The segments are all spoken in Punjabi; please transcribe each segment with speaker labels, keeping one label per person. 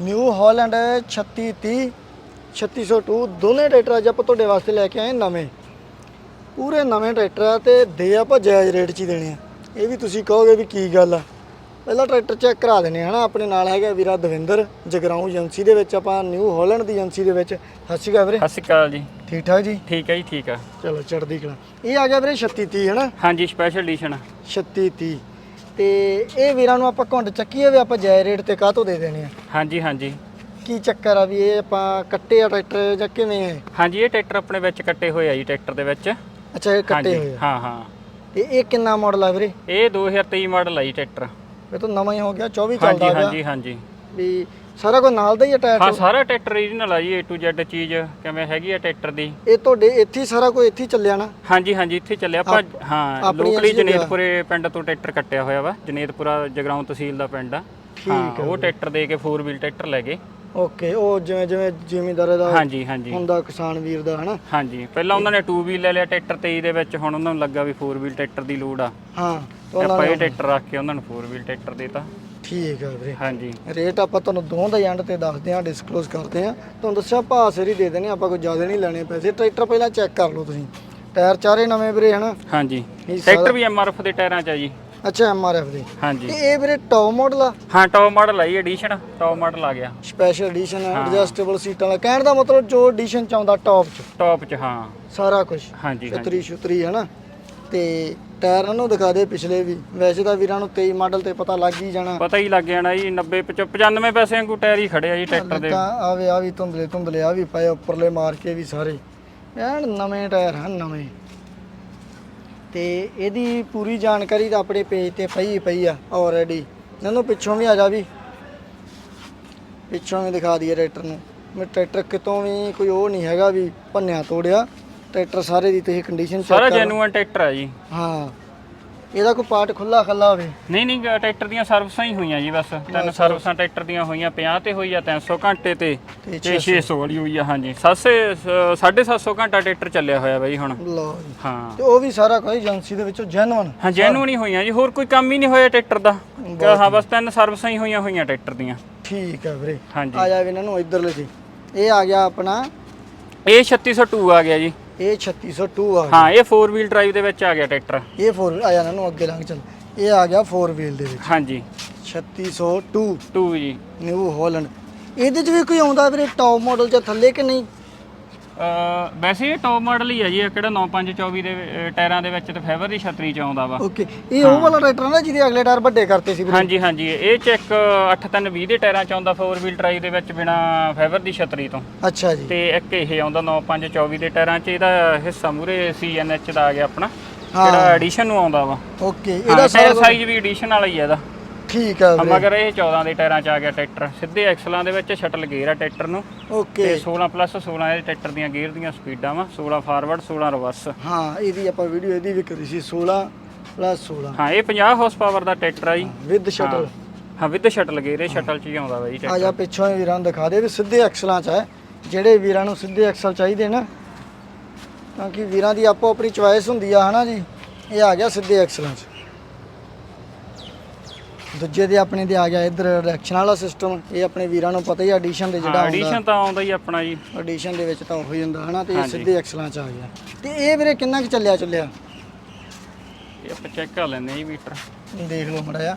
Speaker 1: ਨਿਊ ਹਾਲੈਂਡ 3630 3602 ਦੋਨੇ ਟਰੈਕਟਰ ਅੱਜ ਆਪਾਂ ਤੁਹਾਡੇ ਵਾਸਤੇ ਲੈ ਕੇ ਆਏ ਨਵੇਂ। ਪੂਰੇ ਨਵੇਂ ਟਰੈਕਟਰ ਆ ਤੇ ਦੇ ਆਪਾਂ ਜਾਇਜ਼ ਰੇਟ 'ਚ ਹੀ ਦੇਣੇ ਆ। ਇਹ ਵੀ ਤੁਸੀਂ ਕਹੋਗੇ ਵੀ ਕੀ ਗੱਲ ਆ। ਪਹਿਲਾਂ ਟਰੈਕਟਰ ਚੈੱਕ ਕਰਾ ਦੇਣੇ ਹਨਾ ਆਪਣੇ ਨਾਲ ਹੈਗਾ ਵੀਰਾ ਦਵਿੰਦਰ ਜਗਰਾਉਂ ਏਜੰਸੀ ਦੇ ਵਿੱਚ ਆਪਾਂ ਨਿਊ ਹਾਲੈਂਡ ਦੀ ਏਜੰਸੀ ਦੇ ਵਿੱਚ। ਸਤਿ ਸ਼੍ਰੀ ਅਕਾਲ ਵੀਰੇ।
Speaker 2: ਸਤਿ ਸ਼੍ਰੀ ਅਕਾਲ ਜੀ।
Speaker 1: ਠੀਕ ਠਾਕ ਜੀ?
Speaker 2: ਠੀਕ ਹੈ ਜੀ ਠੀਕ ਆ।
Speaker 1: ਚਲੋ ਚੜ੍ਹਦੀ ਕਲਾ। ਇਹ ਆ ਗਿਆ ਵੀਰੇ 3630 ਹਨਾ?
Speaker 2: ਹਾਂਜੀ ਸਪੈਸ਼ਲ ਐਡੀਸ਼ਨ
Speaker 1: 3630 ਤੇ ਇਹ ਵੀਰਾਂ ਨੂੰ ਆਪਾਂ ਘੁੰਡ ਚੱਕੀਏ ਵੀ ਆਪਾਂ ਜਾਇਜ਼ ਰੇਟ ਤੇ ਕਾਹਤੋਂ ਦੇ ਦੇਣੇ ਆ?
Speaker 2: ਹਾਂਜੀ ਹਾਂਜੀ।
Speaker 1: ਕੀ ਚੱਕਰ ਆ ਵੀ ਇਹ ਆਪਾਂ ਕੱਟੇ ਆ ਟਰੈਕਟਰ ਜਾਂ ਕਿਵੇਂ ਹੈ
Speaker 2: ਹਾਂਜੀ ਇਹ ਟਰੈਕਟਰ ਆਪਣੇ ਵਿੱਚ ਕੱਟੇ ਹੋਏ ਆ ਜੀ ਟਰੈਕਟਰ ਦੇ ਵਿੱਚ।
Speaker 1: ਅੱਛਾ ਇਹ ਕੱਟੇ
Speaker 2: ਹਾਂਜੀ
Speaker 1: ਹੋਏ ਆ?
Speaker 2: ਹਾਂ ਹਾਂ।
Speaker 1: ਤੇ ਇਹ ਕਿੰਨਾ ਮਾਡਲ ਆ ਵੀਰੇ?
Speaker 2: ਇਹ 2023 ਮਾਡਲ ਆ ਜੀ ਟਰੈਕਟਰ।
Speaker 1: ਇਹ ਤਾਂ ਨਵਾਂ ਹੀ ਹੋ ਗਿਆ 24
Speaker 2: ਹਾਂਜੀ
Speaker 1: ਚੱਲਦਾ ਪਿਆ
Speaker 2: ਹਾਂਜੀ ਹਾਂਜੀ।
Speaker 1: ਵੀ ਸਾਰਾ ਕੁਝ ਨਾਲ ਦਾ ਹੀ ਟਾਇਰ
Speaker 2: ਹਾਂ ਸਾਰਾ ਟਰੈਕਟਰ ਓਰੀਜਨਲ ਆ ਜੀ A to Z ਚੀਜ਼ ਕਿਵੇਂ ਹੈਗੀ ਆ ਟਰੈਕਟਰ ਦੀ?
Speaker 1: ਇਹ ਤੁਹਾਡੇ ਇੱਥੇ ਹੀ ਸਾਰਾ ਕੁਝ ਇੱਥੇ ਹੀ ਚੱਲਿਆ ਨਾ?
Speaker 2: ਹਾਂਜੀ ਹਾਂਜੀ ਇੱਥੇ ਚੱਲਿਆ। ਆਪਾਂ ਹਾਂ ਲੋਕਲੀ ਜਨੇਤਪੁਰੇ ਪਿੰਡ ਤੋਂ ਟਰੈਕਟਰ ਕੱਟਿਆ ਹੋਇਆ ਵਾ ਜਨੇਤਪੁਰਾ ਜਗਰਾਉਂ ਤਹਿਸੀਲ ਦਾ ਪਿੰਡ ਆ। ਹਾਂ ਉਹ ਟਰੈਕਟਰ ਦੇ ਕੇ 4 ਵੀਲ ਟਰੈਕਟਰ ਲੈ ਗਏ।
Speaker 1: ਓਕੇ ਉਹ ਜਿਵੇਂ ਜਿਵੇਂ ਜ਼ਿਮੀਂਦਾਰ ਦਾ
Speaker 2: ਹਾਂਜੀ ਹਾਂਜੀ।
Speaker 1: ਹੁੰਦਾ ਕਿਸਾਨ ਵੀਰ ਦਾ ਹਨਾ?
Speaker 2: ਹਾਂਜੀ ਪਹਿਲਾਂ ਉਹਨਾਂ ਨੇ 2 ਵੀਲ ਲੈ ਲਿਆ ਟਰੈਕਟਰ 23 ਦੇ ਵਿੱਚ ਹੁਣ ਉਹਨਾਂ ਨੂੰ ਲੱਗਾ ਵੀ 4 ਵੀਲ ਟਰੈਕਟਰ ਦੀ ਲੋੜ ਆ।
Speaker 1: ਹਾਂ
Speaker 2: ਤੇ ਆਪਾਂ ਇਹ ਟਰੈਕਟਰ ਰੱਖ ਕੇ ਉਹਨਾਂ ਨੂੰ 4 ਵੀਲ ਟਰੈਕਟਰ ਦੇਤਾ।
Speaker 1: ਠੀਕ ਆ ਵੀਰੇ।
Speaker 2: ਹਾਂਜੀ।
Speaker 1: ਰੇਟ ਆਪਾਂ ਤੁਹਾਨੂੰ ਦੋਵਾਂ ਦਾ ਐਂਡ ਤੇ ਦੱਸਦੇ ਹਾਂ ਡਿਸਕਲੋਜ਼ ਕਰਦੇ ਹਾਂ। ਤੁਹਾਨੂੰ ਦੱਸਿਆ ਭਾਅ ਸਿਰ ਹੀ ਦੇ ਦੇਣੇ ਆਪਾਂ ਕੋਈ ਜ਼ਿਆਦਾ ਨਹੀਂ ਲੈਣੇ ਪੈਸੇ। ਟਰੈਕਟਰ ਪਹਿਲਾਂ ਚੈੱਕ ਕਰ ਲਓ ਤੁਸੀਂ। ਟਾਇਰ ਚਾਰੇ ਨਵੇਂ ਵੀਰੇ ਹਨਾ?
Speaker 2: ਹਾਂਜੀ। ਟਰੈਕਟਰ ਵੀ ਐਮਆਰਐਫ ਦੇ ਟਾਇਰਾਂ 'ਚ ਆ ਜੀ।
Speaker 1: ਅੱਛਾ ਐਮਆਰਐਫ ਦੇ।
Speaker 2: ਹਾਂਜੀ।
Speaker 1: ਇਹ ਵੀਰੇ ਟੌਪ ਮਾਡਲ ਆ?
Speaker 2: ਹਾਂ ਟੌਪ ਮਾਡਲ ਆਈ ਐਡੀਸ਼ਨ ਟੌਪ ਮਾਡਲ ਆ ਗਿਆ।
Speaker 1: ਸਪੈਸ਼ਲ ਐਡੀਸ਼ਨ ਐਡਜਸਟੇਬਲ ਸੀਟਾਂ ਵਾਲਾ। ਕਹਿਣ ਦਾ ਮਤਲਬ ਜੋ ਐਡੀਸ਼ਨ ਚ ਆਉਂਦਾ ਟੌਪ ਚ।
Speaker 2: ਟੌਪ 'ਚ ਹਾਂ।
Speaker 1: ਸਾਰਾ ਕੁਝ
Speaker 2: ਹਾਂਜੀ
Speaker 1: ਛਤਰੀ ਛੁਤਰੀ ਹੈ ਨਾ ਤੇ ਟਾਇਰ ਨੂੰ ਦਿਖਾ ਦੇ ਪਿਛਲੇ ਵੀ। ਵੈਸੇ ਤਾਂ ਵੀਰਾਂ ਨੂੰ 23 ਮਾਡਲ ਤੇ ਪਤਾ ਲੱਗ ਹੀ ਜਾਣਾ।
Speaker 2: ਪਤਾ ਹੀ ਲੱਗ ਜਾਣਾ ਜੀ 90 95 ਪੈਸੇ ਵਾਂਗੂ ਟਾਇਰ ਹੀ ਖੜੇ ਆ ਜੀ ਟਰੈਕਟਰ ਦੇ।
Speaker 1: ਤਾਂ ਆਵੇ ਆ ਵੀ ਧੁੰਦਲੇ ਧੁੰਦਲੇ ਆ ਵੀ ਪਏ ਉੱਪਰਲੇ ਮਾਰ ਕੇ ਵੀ ਸਾਰੇ। ਐਨ ਨਵੇਂ ਟਾਇਰ ਹਨ ਨਵੇਂ। ਤੇ ਇਹਦੀ ਪੂਰੀ ਜਾਣਕਾਰੀ ਤਾਂ ਆਪਣੇ ਪੇਜ ਤੇ ਪਈ ਪਈ ਆ ਆਲਰੇਡੀ ਇਹਨੂੰ ਪਿੱਛੋਂ ਵੀ ਆ ਜਾ ਵੀ। ਪਿੱਛੋਂ ਵੀ ਦਿਖਾ ਦਈਏ ਟਰੈਕਟਰ ਨੂੰ। ਮੈਂ ਟਰੈਕਟਰ ਕਿਤੋਂ ਵੀ ਕੋਈ ਉਹ ਨਹੀਂ ਹੈਗਾ ਵੀ ਭੰਨਿਆ ਤੋੜਿਆ। ਟਰੈਕਟਰ ਸਾਰੇ ਦੀ ਤੁਸੀਂ ਕੰਡੀਸ਼ਨ ਚੈੱਕ
Speaker 2: ਸਾਰਾ ਜੈਨੂਅਨ ਟਰੈਕਟਰ ਆ ਜੀ।
Speaker 1: ਹਾਂ। ਇਹਦਾ ਕੋਈ ਪਾਰਟ ਖੁੱਲਾ ਖੱਲਾ ਹੋਵੇ?
Speaker 2: ਨਹੀਂ ਨਹੀਂ ਗ- ਟਰੈਕਟਰ ਦੀਆਂ ਸਰਵਿਸਾਂ ਹੀ ਹੋਈਆਂ ਜੀ ਬਸ। ਤਿੰਨ ਸਰਵਿਸਾਂ ਟਰੈਕਟਰ ਦੀਆਂ ਹੋਈਆਂ 50 ਤੇ ਹੋਈ ਆ 300 ਘੰਟੇ ਤੇ
Speaker 1: ਤੇ
Speaker 2: ਤੇ 600 ਵਾਲੀ ਹੋਈ ਆ ਹਾਂਜੀ। 700 750 ਘੰਟਾ ਟਰੈਕਟਰ ਚੱਲਿਆ ਹੋਇਆ ਬਾਈ ਹੁਣ।
Speaker 1: ਲਓ ਜੀ।
Speaker 2: ਹਾਂ।
Speaker 1: ਤੇ ਉਹ ਵੀ ਸਾਰਾ ਕੋਈ ਏਜੰਸੀ ਦੇ ਵਿੱਚੋਂ ਜੈਨੂਅਨ
Speaker 2: ਹਾਂ ਜੈਨੂਅਨ ਹੀ ਹੋਈਆਂ ਜੀ। ਹੋਰ ਕੋਈ ਕੰਮ ਹੀ ਨਹੀਂ ਹੋਇਆ ਟਰੈਕਟਰ ਦਾ। ਕਿ ਹਾਂ ਬਸ ਤਿੰਨ ਸਰਵਿਸਾਂ ਹੀ ਹੋਈਆਂ ਹੋਈਆਂ ਟਰੈਕਟਰ ਦੀਆਂ।
Speaker 1: ਠੀਕ ਹੈ ਵੀਰੇ।
Speaker 2: ਹਾਂਜੀ।
Speaker 1: ਆ ਜਾ ਵੀ ਇਹਨਾਂ ਨੂੰ ਇੱਧਰ ਲੈ ਜੀ। ਇਹ ਆ ਗਿਆ ਆਪਣਾ
Speaker 2: ਇਹ 3602 ਆ ਗਿਆ ਜੀ।
Speaker 1: ਇਹ 3602 ਆ ਗਿਆ।
Speaker 2: ਹਾਂ ਇਹ 4 ਵੀਲ ਡਰਾਈਵ ਦੇ ਵਿੱਚ ਆ ਗਿਆ ਟਰੈਕਟਰ।
Speaker 1: ਇਹ 4 ਆ ਜਾ ਇਹਨਾਂ ਨੂੰ ਅੱਗੇ ਲੰਘ ਚੱਲ। ਇਹ ਆ ਗਿਆ 4 ਵੀਲ ਦੇ ਵਿੱਚ।
Speaker 2: ਹਾਂਜੀ।
Speaker 1: 3602
Speaker 2: 2 ਜੀ
Speaker 1: ਨਿਊ ਹਾਲੈਂਡ ਇਹਦੇ ਚ ਵੀ ਕੋਈ ਆਉਂਦਾ ਵੀਰੇ ਟੌਪ ਮਾਡਲ ਥੱਲੇ ਕਿ ਨਹੀਂ?
Speaker 2: ਵੈਸੇ ਇਹ ਟੌਪ ਮਾਡਲ ਹੀ ਆ ਜੀ ਇਹ ਕਿਹੜਾ 9524 ਦੇ ਟਾਇਰਾਂ ਦੇ ਵਿੱਚ ਤੇ ਫਾਈਬਰ ਦੀ ਛਤਰੀ ਚ ਆਉਂਦਾ ਵਾ।
Speaker 1: ਓਕੇ ਇਹ ਉਹ ਵਾਲਾ ਟਰੈਕਟਰ ਆ ਨਾ ਜਿਹਦੇ ਅਗਲੇ ਟਾਇਰ ਵੱਡੇ ਕਰਤੇ ਸੀ ਵੀਰੇ?
Speaker 2: ਹਾਂਜੀ ਹਾਂਜੀ ਇਹ ਚ ਇੱਕ 8320 ਦੇ ਟਾਇਰਾਂ ਚ ਆਉਂਦਾ 4 ਵੀਲ ਡਰਾਈਵ ਦੇ ਵਿੱਚ ਬਿਨਾ ਫਾਈਬਰ ਦੀ ਛਤਰੀ ਤੋਂ।
Speaker 1: ਅੱਛਾ ਜੀ।
Speaker 2: ਤੇ ਇੱਕ ਇਹ ਆਉਂਦਾ 9524 ਦੇ ਟਾਇਰਾਂ ਚ ਇਹਦਾ ਹਿੱਸਾ ਮੂਰੇ ਸੀਐਨਐਚ ਦਾ ਆ ਗਿਆ ਆਪਣਾ
Speaker 1: ਹਾਂ।
Speaker 2: ਜਿਹੜਾ ਐਡੀਸ਼ਨ ਨੂੰ ਆਉਂਦਾ ਵਾ।
Speaker 1: ਓਕੇ
Speaker 2: ਇਹਦਾ
Speaker 1: ਇਹਦਾ
Speaker 2: ਟਾਇਰ
Speaker 1: ਸਾਰਾ
Speaker 2: ਸਾਈਜ਼ ਵੀ ਐਡੀਸ਼ਨ ਵਾਲਾ ਹੀ ਆ ਇਹਦਾ।
Speaker 1: ਠੀਕ ਆ ਵੀਰੇ।
Speaker 2: ਮਗਰ ਇਹ 14 ਦੇ ਟਾਇਰਾਂ ਚ ਆ ਗਿਆ ਟਰੈਕਟਰ। ਸਿੱਧੇ ਐਕਸਲਾਂ ਦੇ ਵਿੱਚ ਸ਼ਟਲ ਗੇਅਰ ਆ ਟਰੈਕਟਰ ਨੂੰ।
Speaker 1: ਓਕੇ।
Speaker 2: ਤੇ 16 ਪਲੱਸ 16 ਇਹ ਟਰੈਕਟਰ ਦੀਆਂ ਗੇਅਰ ਦੀਆਂ ਸਪੀਡਾਂ ਵਾ 16 ਫਾਰਵਰਡ 16 ਰਿਵਰਸ।
Speaker 1: ਹਾਂ ਇਹਦੀ ਆਪਾਂ ਵੀਡੀਓ ਇਹਦੀ ਵੀ ਕਰੀ ਸੀ 16 ਪਲੱਸ 16
Speaker 2: ਹਾਂ ਇਹ 50 ਹਾਰਸ ਪਾਵਰ ਦਾ ਟਰੈਕਟਰ ਆ ਜੀ।
Speaker 1: ਵਿਦ ਸ਼ਟਲ
Speaker 2: ਹਾਂ। ਵਿਦ ਸ਼ਟਲ ਗੇਅਰ ਇਹ ਸ਼ਟਲ ਚ ਹੀ ਆਉਂਦਾ ਵਾ ਜੀ
Speaker 1: ਆ ਜਾ ਪਿੱਛੋਂ ਹੀ ਵੀਰਾਂ ਨੂੰ ਦਿਖਾ ਦੇ ਵੀ ਸਿੱਧੇ ਐਕਸਲਾਂ ਚ ਹੈ ਜਿਹੜੇ ਵੀਰਾਂ ਨੂੰ ਸਿੱਧੇ ਐਕਸਲ ਚਾਹੀਦੇ ਨਾ ਕਿਉਂਕਿ ਵੀਰਾਂ ਦੀ ਆਪੋ ਆਪਣੀ ਚੁਆਇਸ ਹੁੰਦੀ ਆ ਹਨਾ ਜੀ? ਇਹ ਆ ਗਿਆ ਸਿੱਧੇ ਐਕਸਲਾਂ ਚ। ਦੂਜੇ ਦੇ ਆਪਣੇ ਦੇ ਆ ਗਿਆ ਇੱਧਰ ਡਾਇਰੈਕਸ਼ਨ ਵਾਲਾ ਸਿਸਟਮ ਇਹ ਆਪਣੇ ਵੀਰਾਂ ਨੂੰ ਪਤਾ ਹੀ ਐਡੀਸ਼ਨ ਦੇ ਜਿਹੜਾ
Speaker 2: ਐਡੀਸ਼ਨ ਤਾਂ ਆਉਂਦਾ ਹੀ ਆਪਣਾ ਜੀ।
Speaker 1: ਐਡੀਸ਼ਨ ਦੇ ਵਿੱਚ ਤਾਂ ਉਹ ਹੀ ਹੁੰਦਾ ਹਨਾ ਤੇ ਇਹ। ਸਿੱਧੇ ਐਕਸਲਾਂ ਚ ਆ ਗਿਆ। ਤੇ ਇਹ ਵੀਰੇ ਕਿੰਨਾ ਕੁ ਚੱਲਿਆ ਚੱਲਿਆ?
Speaker 2: ਇਹ ਆਪਾਂ ਚੈੱਕ ਕਰ ਲੈਂਦੇ ਹਾਂ ਜੀ ਮੀਟਰ।
Speaker 1: ਦੇਖ ਲਓ ਮੜਿਆ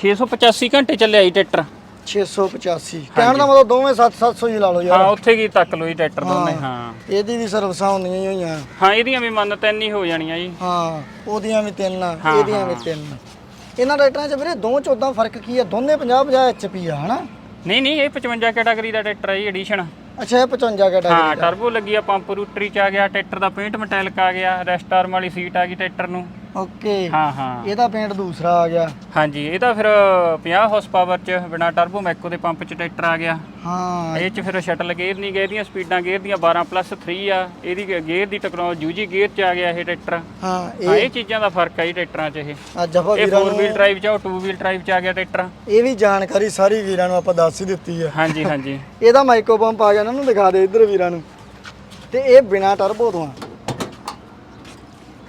Speaker 2: 685 ਘੰਟੇ ਚੱਲਿਆ ਜੀ ਟਰੈਕਟਰ।
Speaker 1: 685 ਕਹਿਣ ਦਾ ਮਤਲਬ ਦੋਵੇਂ 7 700 ਹੀ ਲਾ ਲਓ ਯਾਰ।
Speaker 2: ਹਾਂ ਉੱਥੇ ਕੀ ਤੱਕ ਲੋ ਜੀ ਟਰੈਕਟਰ ਦੋਨੇ ਹਾਂ।
Speaker 1: ਇਹਦੀ ਵੀ ਸਰਵਿਸਾਂ ਹੁੰਦੀਆਂ ਹੀ ਹੋਈਆਂ।
Speaker 2: ਹਾਂ ਇਹਦੀਆਂ ਵੀ ਮੰਨ ਤਿੰਨ ਹੀ ਹੋ ਜਾਣੀਆਂ ਜੀ।
Speaker 1: ਹਾਂ ਉਹਦੀਆਂ ਵੀ ਤਿੰਨ ਆ,
Speaker 2: ਹਾਂ,
Speaker 1: ਇਹਦੀਆਂ ਵੀ ਤਿੰਨ ਇਹਨਾਂ ਟਰੈਕਟਰਾਂ 'ਚ ਵੀਰੇ ਦੋ ਚ ਉਦਾਂ ਫ਼ਰਕ ਕੀ ਆ? ਦੋਨੇ 50 50 ਐਚਪੀ ਆ ਹਨਾ?
Speaker 2: ਨਹੀਂ ਨਹੀਂ ਇਹ 55 ਕੈਟਾਗਰੀ ਦਾ ਟਰੈਕਟਰ ਹੈ ਜੀ ਐਡੀਸ਼ਨ।
Speaker 1: ਅੱਛਾ ਇਹ 55 ਕੈਟਾਗਰੀ
Speaker 2: ਹਾਂ ਟਰਬੋ ਲੱਗੀ ਆ ਪੰਪ ਰੂਟਰੀ ਚ ਆ ਗਿਆ ਟਰੈਕਟਰ ਦਾ ਪੇਂਟ ਮੈਟੈਲਿਕ ਆ ਗਿਆ ਰੈਸਟਾਰਮ ਵਾਲੀ ਸੀਟ ਆ ਗਈ ਟਰੈਕਟਰ ਨੂੰ।
Speaker 1: ਓਕੇ।
Speaker 2: ਹਾਂ ਹਾਂ।
Speaker 1: ਇਹਦਾ ਪੇਂਟ ਦੂਸਰਾ ਆ ਗਿਆ।
Speaker 2: ਹਾਂਜੀ ਇਹਦਾ ਫਿਰ 50 ਹਾਰਸ ਪਾਵਰ ਚ ਬਿਨਾ ਟਰਬੋ ਮੈਕੋ ਦੇ ਪੰਪ ਚ ਟਰੈਕਟਰ ਆ ਗਿਆ।
Speaker 1: ਹਾਂ।
Speaker 2: ਇਹ ਚ ਫਿਰ ਸ਼ਟਲ ਗੇਅਰ ਨਹੀਂ ਗਏ ਇਹਦੀਆਂ ਸਪੀਡਾਂ ਗੇਅਰ ਦੀਆਂ 12 ਪਲੱਸ 3 ਆ। ਇਹਦੀ ਗੇਅਰ ਦੀ ਟੈਕਨੋਲੋਜੀ ਯੂਜੀ ਗੇਅਰ ਚ ਆ ਗਿਆ ਇਹ ਟਰੈਕਟਰ।
Speaker 1: ਹਾਂ ਇਹ
Speaker 2: ਇਹ ਚੀਜ਼ਾਂ ਦਾ ਫ਼ਰਕ ਆ ਟਰੈਕਟਰਾਂ ਚ ਇਹ।
Speaker 1: ਅੱਜ ਆਪਾਂ
Speaker 2: ਇਹ
Speaker 1: ਵੀਰਾਂ
Speaker 2: 4 ਵੀਲ ਡਰਾਈਵ ਚ ਆ 2 ਵੀਲ ਡਰਾਈਵ ਚ ਆ ਗਿਆ ਟਰੈਕਟਰ।
Speaker 1: ਇਹ ਵੀ ਜਾਣਕਾਰੀ ਸਾਰੀ ਵੀਰਾਂ ਨੂੰ ਆਪਾਂ ਦੱਸ ਹੀ ਦਿੱਤੀ ਆ।
Speaker 2: ਹਾਂਜੀ ਹਾਂਜੀ।
Speaker 1: ਇਹਦਾ ਮਾਈਕੋ ਪੰਪ ਆ ਗਿਆ ਇਹਨਾਂ ਨੂੰ ਦਿਖਾ ਦੇ ਇੱਧਰ ਵੀਰਾਂ ਨੂੰ। ਤੇ ਇਹ ਬਿਨਾ ਟਰਬੋ ਤੋਂ ਆ।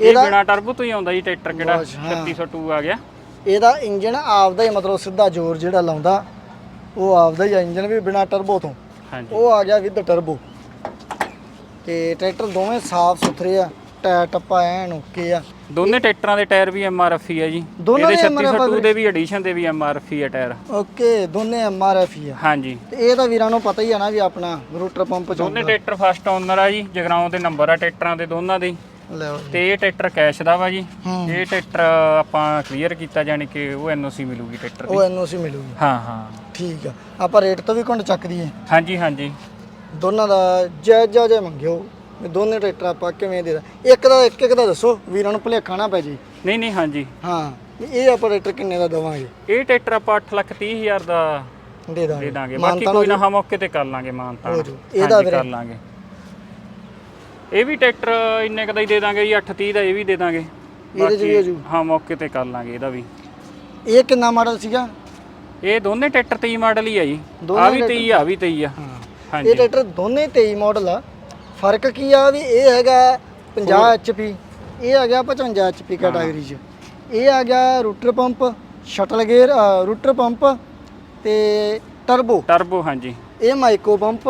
Speaker 2: ਇਹ ਬਿਨਾ ਟਰਬੋ ਤੋਂ ਹੀ ਆਉਂਦਾ ਜੀ ਟਰੈਕਟਰ ਕਿਹੜਾ?
Speaker 1: ਬਸ, ਹਾਂ।
Speaker 2: 3602 ਆ ਗਿਆ।
Speaker 1: ਇਹਦਾ ਇੰਜਨ ਆਪਦਾ ਹੀ ਮਤਲਬ ਸਿੱਧਾ ਜ਼ੋਰ ਜਿਹੜਾ ਲਾਉਂਦਾ ਉਹ ਆਪਦਾ ਹੀ ਆ ਇੰਜਨ ਵੀ ਬਿਨਾ ਟਰਬੋ ਤੋਂ।
Speaker 2: ਹਾਂਜੀ।
Speaker 1: ਉਹ ਆ ਗਿਆ ਵਿਦ ਟਰਬੋ। ਤੇ ਟਰੈਕਟਰ ਦੋਵੇਂ ਸਾਫ਼ ਸੁਥਰੇ ਆ ਟਾਇਰ ਟੱਪਾ ਐਨ ਓਕੇ ਆ।
Speaker 2: ਦੋਨੇ ਟਰੈਕਟਰਾਂ ਦੇ ਟਾਇਰ ਵੀ ਐਮਆਰਐਫ ਹੀ ਹੈ ਜੀ।
Speaker 1: ਦੋਨਾਂ
Speaker 2: ਇਹਦੇ
Speaker 1: ਦੇ MRF
Speaker 2: 3602 ਦੇ ਵੀ ਐਡੀਸ਼ਨ ਦੇ ਵੀ ਐਮਆਰਐਫ ਹੀ ਹੈ ਟਾਇਰ।
Speaker 1: ਓਕੇ ਦੋਨੇ ਐਮਆਰਐਫ ਹੀ ਆ।
Speaker 2: ਹਾਂਜੀ।
Speaker 1: ਤੇ ਇਹ ਤਾਂ ਵੀਰਾਂ ਨੂੰ ਪਤਾ ਹੀ ਆ ਨਾ ਵੀ ਆਪਣਾ ਰੂਟਰ ਪੰਪ
Speaker 2: ਦੋਨੇ
Speaker 1: ਚਾਹੁੰਦਾ
Speaker 2: ਟਰੈਕਟਰ ਫਸਟ ਓਨਰ ਆ ਜੀ ਜਗਰਾਉਂ ਦੇ ਨੰਬਰ ਆ ਟਰੈਕਟਰਾਂ ਦੇ ਦੋਨਾਂ ਦੇ।
Speaker 1: ਲੈ।
Speaker 2: ਤੇ ਇਹ ਟਰੈਕਟਰ ਕੈਸ਼ ਦਾ ਵਾ ਜੀ।
Speaker 1: ਹੂੰ।
Speaker 2: ਇਹ ਟਰੈਕਟਰ ਆਪਾਂ ਕਲੀਅਰ ਕੀਤਾ ਜਾਨੀ ਕਿ ਉਹ ਐਨਓਸੀ ਮਿਲੂਗੀ ਟਰੈਕਟਰ ਦੀ।
Speaker 1: ਉਹ ਐਨਓਸੀ ਮਿਲੂਗੀ।
Speaker 2: ਹਾਂ ਹਾਂ।
Speaker 1: ਠੀਕ ਆ। ਆਪਾਂ ਰੇਟ ਤੋਂ ਵੀ ਘੁੰਡ ਚੱਕਦੀ ਏ
Speaker 2: ਹਾਂਜੀ ਹਾਂਜੀ।
Speaker 1: ਦੋਨਾਂ ਦਾ ਜਾਇਜ਼ਾ ਜੇ ਮੰਗਿਓ। ਵੀ ਦੋਨੇ ਟਰੈਕਟਰ ਆਪਾਂ ਕਿਵੇਂ ਦੇ ਦਾਂ। ਇੱਕ ਦਾ ਇੱਕ ਇੱਕ ਦਾ ਦੱਸੋ ਵੀਰਾਂ ਨੂੰ ਭੁਲੇਖਾ ਨਾ ਪੈ ਜੇ।
Speaker 2: ਨਹੀਂ ਨਹੀਂ ਹਾਂਜੀ।
Speaker 1: ਹਾਂ ਵੀ ਇਹ ਆਪਾਂ ਟਰੈਕਟਰ ਕਿੰਨੇ ਦਾ ਦਵਾਂਗੇ?
Speaker 2: ਇਹ ਟਰੈਕਟਰ ਆਪਾਂ 8 ਲੱਖ 30 ਹਜ਼ਾਰ ਦਾ
Speaker 1: ਦੇ
Speaker 2: ਦੇ
Speaker 1: ਦਾਂਗੇ।
Speaker 2: ਬਾਕੀ ਕੋਈ ਨਾ ਹਾਂ ਮੌਕੇ ਤੇ ਕਰ ਲਾਂਗੇ ਮਾਨਤਾ।
Speaker 1: ਹੋ ਜੂ। ਇਹਦਾ ਵੀਰੇ?
Speaker 2: ਕਰ ਲਾਂਗੇ। ਇਹ ਵੀ ਟਰੈਕਟਰ ਇੰਨੇ ਕਦਾ ਹੀ ਦੇ ਦਾਂਗੇ ਜੀ 8 30 ਦਾ ਇਹ ਵੀ ਦੇ ਦਾਂਗੇ।
Speaker 1: ਇਹਦੇ 'ਚ ਵੀ ਹੋ ਜੂ।
Speaker 2: ਹਾਂ ਮੌਕੇ ਤੇ ਕਰ ਲਾਂਗੇ ਇਹਦਾ ਵੀ।
Speaker 1: ਇਹ ਕਿੰਨਾ ਮਾਡਲ ਸੀਗਾ?
Speaker 2: ਇਹ ਦੋਨੇ ਟਰੈਕਟਰ 23 ਮਾਡਲ ਹੀ ਆ ਜੀ।
Speaker 1: ਦੋਨੇ
Speaker 2: ਆ ਵੀ 23 ਆ ਵੀ 23 ਆ। ਹਾਂਜੀ।
Speaker 1: ਇਹ ਟਰੈਕਟਰ ਦੋਨੇ 23 ਮਾਡਲ ਆ। ਫ਼ਰਕ ਕੀ ਆ ਵੀ ਇਹ ਹੈਗਾ 50 HP ਇਹ ਆ ਗਿਆ 55 HP ਕੈਟਾਗਰੀ 'ਚ। ਇਹ ਆ ਗਿਆ rotor pump shuttle gear uh, rotor pump ਤੇ ਟਰਬੋ।
Speaker 2: ਟਰਬੋ ਹਾਂਜੀ।
Speaker 1: ਇਹ ਮਾਈਕੋ ਪੰਪ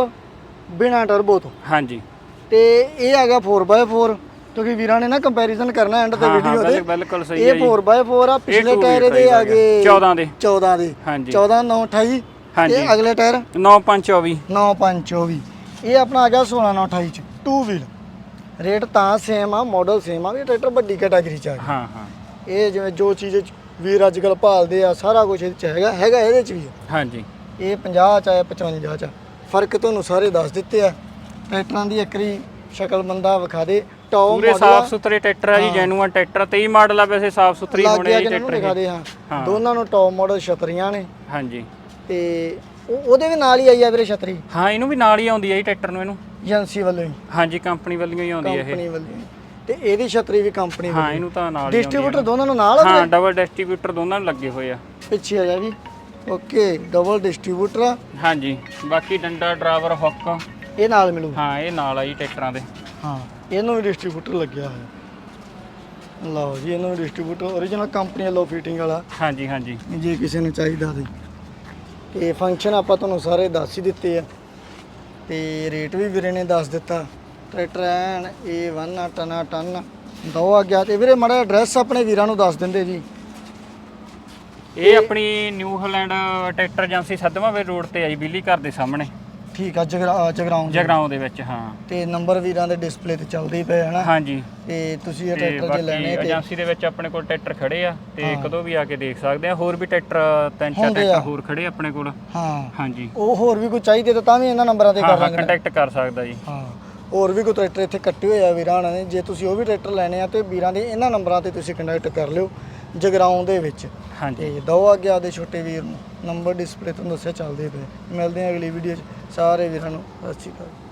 Speaker 1: ਬਿਨਾ ਟਰਬੋ ਤੋਂ।
Speaker 2: ਹਾਂਜੀ।
Speaker 1: ਤੇ ਇਹ ਆ ਗਿਆ 4x4 ਕਿਉਂਕਿ ਵੀਰਾਂ ਨੇ ਨਾ ਕੰਪੈਰੀਜ਼ਨ ਕਰਨਾ ਐਂਡ ਤੇ
Speaker 2: ਹਾਂ ਹਾਂ
Speaker 1: ਵੀਡੀਓ ਦੇ
Speaker 2: ਬਿਲ- ਬਿਲਕੁਲ ਸਹੀ ਹੈ
Speaker 1: ਇਹ
Speaker 2: ਜੀ
Speaker 1: 4x4 ਆ ਪਿਛਲੇ
Speaker 2: two
Speaker 1: ਟਾਇਰ
Speaker 2: wheel
Speaker 1: ਇਹਦੇ
Speaker 2: drive
Speaker 1: ਆ। ਗਏ
Speaker 2: 14 ਦੇ।
Speaker 1: 14 ਦੇ।
Speaker 2: ਹਾਂਜੀ।
Speaker 1: 14 9 28
Speaker 2: ਹਾਂਜੀ।
Speaker 1: ਤੇ ਅਗਲੇ ਟਾਇਰ
Speaker 2: 9524
Speaker 1: 9 5 24 ਇਹ ਆਪਣਾ ਆ ਗਿਆ 16 9 28 ਚ। 2 ਵੀਲ ਰੇਟ ਤਾਂ ਸੇਮ ਆ ਮਾਡਲ ਸੇਮ ਆ ਵੀ ਇਹ ਟਰੈਕਟਰ ਵੱਡੀ ਕੈਟਾਗਰੀ ਚ ਆ ਗਿਆ।
Speaker 2: ਹਾਂ ਹਾਂ।
Speaker 1: ਇਹ ਜਿਵੇਂ ਜੋ ਚੀਜ਼ ਇਹ 'ਚ ਵੀਰ ਅੱਜ ਕੱਲ ਭਾਲਦੇ ਆ ਸਾਰਾ ਕੁਝ ਇਹਦੇ ਚ ਹੈਗਾ ਹੈਗਾ ਇਹਦੇ ਚ ਵੀ। ਆ।
Speaker 2: ਹਾਂਜੀ।
Speaker 1: ਇਹ 50 ਚ ਆ 55 ਚ ਆ। ਫ਼ਰਕ ਤੁਹਾਨੂੰ ਸਾਰੇ ਦੱਸ ਦਿੱਤੇ ਆ। ਟਰੈਕਟਰਾਂ ਦੀ ਇੱਕਰੀ ਸ਼ਕਲ ਬੰਦਾ ਵਿਖਾ ਦੇ। ਟੌਪ
Speaker 2: ਪੂਰੇ ਸਾਫ਼ ਸੁਥਰੇ ਟਰੈਕਟਰ ਆ ਜੀ ਜੈਨੂਅਨ ਟਰੈਕਟਰ 23 ਮਾਡਲ ਆ ਵੈਸੇ ਸਾਫ਼ ਸੁਥਰੀ ਹੋਣੇ ਜੀ ਟਰੈਕਟਰ
Speaker 1: ਦਿਖਾ। ਦੇ ਹਾਂ। ਦੋਨਾਂ ਨੂੰ ਟੌਪ ਮਾਡਲ ਛਤਰੀਆਂ ਨੇ।
Speaker 2: ਹਾਂਜੀ।
Speaker 1: ਤੇ ਉਹ- ਉਹਦੇ ਵੀ ਨਾਲ ਹੀ ਆਈ ਆ ਵੀਰੇ ਛਤਰੀ?
Speaker 2: ਹਾਂ ਇਹਨੂੰ ਵੀ ਨਾਲ ਹੀ ਆਉਂਦੀ ਹੈ ਜੀ ਟਰੈਕਟਰ ਨੂੰ ਇਹਨੂੰ।
Speaker 1: ਏਜੰਸੀ ਵੱਲੋਂ ਹੀ।
Speaker 2: ਹਾਂਜੀ ਕੰਪਨੀ ਵੱਲੋਂ ਹੀ ਆਉਂਦੀ ਹੈ ਇਹ।
Speaker 1: ਕੰਪਨੀ ਵੱਲੋਂ। ਤੇ ਇਹਦੀ ਛਤਰੀ ਵੀ ਕੰਪਨੀ
Speaker 2: ਹਾਂ ਇਹਨੂੰ ਤਾਂ ਨਾਲ ਹੀ
Speaker 1: ਡਿਸਟ੍ਰੀਬਿਊਟਰ ਦੋਨਾਂ ਨੂੰ ਨਾਲ ਆ
Speaker 2: ਹੈ। ਡਬਲ ਡਿਸਟ੍ਰੀਬਿਊਟਰ ਦੋਨਾਂ ਨੂੰ ਲੱਗੇ ਹੋਏ ਆ।
Speaker 1: ਪਿੱਛੇ ਆ ਜਾ ਵੀ। ਓਕੇ ਡਬਲ ਡਿਸਟ੍ਰੀਬਿਊਟਰ ਆ।
Speaker 2: ਹਾਂਜੀ ਬਾਕੀ ਡੰਡਾ ਡਰਾਈਵਰ ਹੁੱਕ
Speaker 1: ਇਹ ਨਾਲ ਮਿਲੂ?
Speaker 2: ਹਾਂ ਇਹ ਨਾਲ ਆ ਜੀ ਟਰੈਕਟਰਾਂ ਦੇ।
Speaker 1: ਹਾਂ ਇਹਨੂੰ ਵੀ ਡਿਸਟ੍ਰੀਬਿਊਟਰ ਲੱਗਿਆ ਹੋਇਆ। ਲਓ ਜੀ ਇਹਨੂੰ ਵੀ ਡਿਸਟ੍ਰੀਬਿਊਟਰ origignal ਕੰਪਨੀ ਵੱਲੋਂ ਫਿਟਿੰਗ ਵਾਲਾ।
Speaker 2: ਹਾਂਜੀ ਹਾਂਜੀ।
Speaker 1: ਜੇ ਕਿਸੇ ਨੂੰ ਚਾਹੀਦਾ ਤੇ। ਤੇ ਫੰਕਸ਼ਨ ਆਪਾਂ ਤੁਹਾਨੂੰ ਸਾਰੇ ਦੱਸ ਹੀ ਦਿੱਤੇ ਆ। ਤੇ ਰੇਟ ਵੀ ਵੀਰੇ ਨੇ ਦੱਸ ਦਿੱਤਾ। ਟਰੈਕਟਰ ਐਨ A1 ਆ ਟਨਾ ਟਨ। ਦੋ ਆ ਗਿਆ। ਤੇ ਵੀਰੇ ਮਾੜਾ ਐਡਰੈਸ ਆਪਣੇ ਵੀਰਾਂ ਨੂੰ ਦੱਸ ਦਿੰਦੇ ਜੀ।
Speaker 2: ਇਹ ਆਪਣੀ New Holland tractor agency Saddwan road ਤੇ ਆਈ ਬਿੱਲੀ ਘਰ ਦੇ ਸਾਹਮਣੇ।
Speaker 1: ਠੀਕ ਆ ਜਗਰਾ ਜਗਰਾਉਂ
Speaker 2: ਜਗਰਾਉਂ ਦੇ ਵਿੱਚ ਹਾਂ।
Speaker 1: ਤੇ ਨੰਬਰ ਵੀਰਾਂ ਦੇ ਡਿਸਪਲੇ ਤੇ ਚੱਲਦੇ ਪਏ ਹਨਾ?
Speaker 2: ਹਾਂਜੀ।
Speaker 1: ਤੇ ਤੁਸੀਂ ਇਹ ਟਰੈਕਟਰ ਜੇ ਲੈਣੇ ਤੇ
Speaker 2: ਏਜੰਸੀ ਦੇ ਵਿੱਚ ਆਪਣੇ ਕੋਲ ਟਰੈਕਟਰ ਖੜੇ ਆ ਤੇ ਕਦੋਂ ਵੀ ਆ ਕੇ ਦੇਖ ਸਕਦੇ ਆ। ਹੋਰ ਵੀ ਟਰੈਕਟਰ ਤਿੰਨ ਚਾਰ। ਟਰੈਕਟਰ ਹੋਰ ਖੜੇ ਆਪਣੇ ਕੋਲ।
Speaker 1: ਹਾਂ।
Speaker 2: ਹਾਂਜੀ।
Speaker 1: ਉਹ ਹੋਰ ਵੀ ਕੋਈ ਚਾਹੀਦੇ ਤਾਂ ਤਾਂ ਵੀ ਇਹਨਾਂ ਨੰਬਰਾਂ ਤੇ ਕਰ
Speaker 2: ਹਾਂ
Speaker 1: ਲਾਂਗੇ
Speaker 2: ਕੰਟੈਕਟ ਕਰ ਸਕਦਾ ਜੀ।
Speaker 1: ਹਾਂ। ਹੋਰ ਵੀ ਕੋਈ ਟਰੈਕਟਰ ਇੱਥੇ ਕੱਟੇ ਹੋਏ ਆ ਵੀਰਾਂ ਨੇ ਜੇ ਤੁਸੀਂ ਉਹ ਵੀ ਟਰੈਕਟਰ ਲੈਣੇ ਆ ਤੇ ਵੀਰਾਂ ਦੇ ਇਹਨਾਂ ਨੰਬਰਾਂ ਤੇ ਤੁਸੀਂ ਕੰਟੈਕਟ ਕਰ ਲਿਓ ਜਗਰਾਉਂ ਦੇ ਵਿੱਚ।
Speaker 2: ਹਾਂਜੀ।
Speaker 1: ਤੇ ਦੋ ਆ ਗਿਆ ਦੇ ਛੋਟੇ ਵੀਰ ਨੂੰ ਨੰਬਰ ਡਿਸਪਲੇ ਤੋਂ ਦੱਸਿਆ ਚੱਲਦੇ ਪਏ। ਮਿਲਦੇ ਆ ਅਗਲੀ ਵੀਡੀਓ 'ਚ। ਸਾਰੇ ਵੀਰਾਂ ਨੂੰ ਸਤਿ ਸ਼੍ਰੀ ਅਕਾਲ।